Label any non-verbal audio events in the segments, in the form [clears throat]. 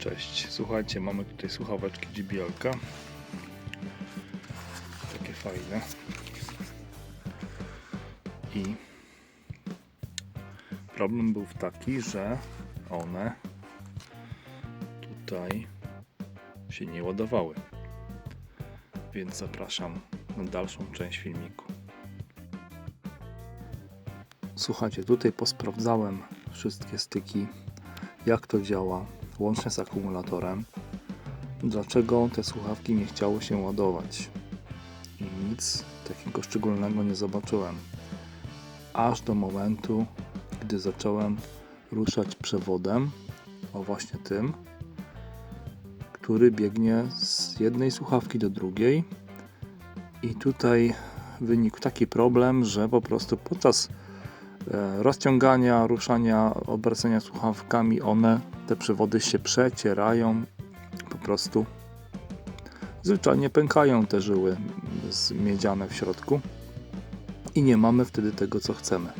Cześć, słuchajcie, mamy tutaj słuchaweczki JBL-ka. Takie fajne. I problem był taki, że one tutaj się nie ładowały. Więc zapraszam na dalszą część filmiku. Słuchajcie, tutaj posprawdzałem wszystkie styki, jak to działa, łącznie z akumulatorem. Dlaczego te słuchawki nie chciały się ładować? I nic takiego szczególnego nie zobaczyłem. Aż do momentu, gdy zacząłem ruszać przewodem, o właśnie tym, który biegnie z jednej słuchawki do drugiej. I tutaj wynikł taki problem, że po prostu podczas rozciągania, ruszania, obracania słuchawkami, one, te przewody się przecierają, po prostu zwyczajnie pękają te żyły miedziane w środku i nie mamy wtedy tego, co chcemy.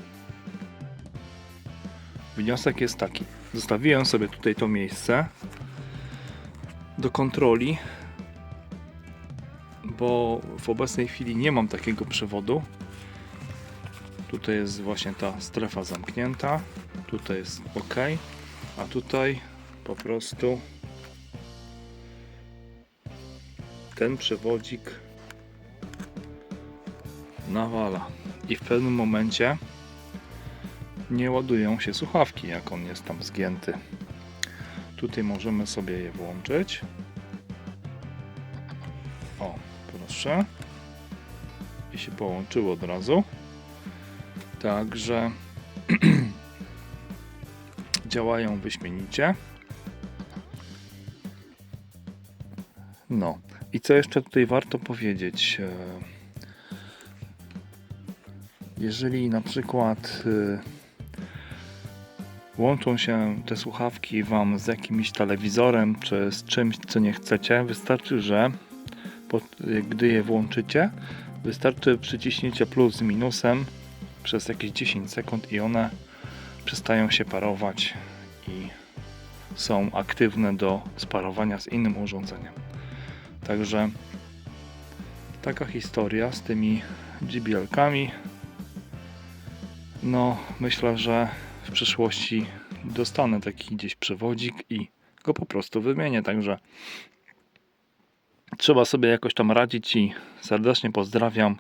Wniosek jest taki. Zostawiłem sobie tutaj to miejsce do kontroli, bo w obecnej chwili nie mam takiego przewodu. Tutaj jest właśnie ta strefa zamknięta, tutaj jest ok, a tutaj po prostu ten przewodzik nawala i w pewnym momencie nie ładują się słuchawki, jak on jest tam zgięty. Tutaj możemy sobie je włączyć. O, proszę. I się połączyło od razu. Także [clears throat] działają wyśmienicie. No i co jeszcze tutaj warto powiedzieć? E, Jeżeli na przykład e, łączą się te słuchawki Wam z jakimś telewizorem czy z czymś, co nie chcecie, wystarczy, że gdy je włączycie, wystarczy przyciśnięcie plus z minusem przez jakieś 10 sekund i one przestają się parować i są aktywne do sparowania z innym urządzeniem. Także taka historia z tymi JBL-kami. No, myślę, że w przyszłości dostanę taki gdzieś przewodzik i go po prostu wymienię. Także trzeba sobie jakoś tam radzić i serdecznie pozdrawiam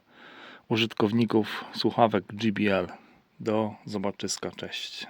użytkowników słuchawek GBL. Do zobaczyska, cześć.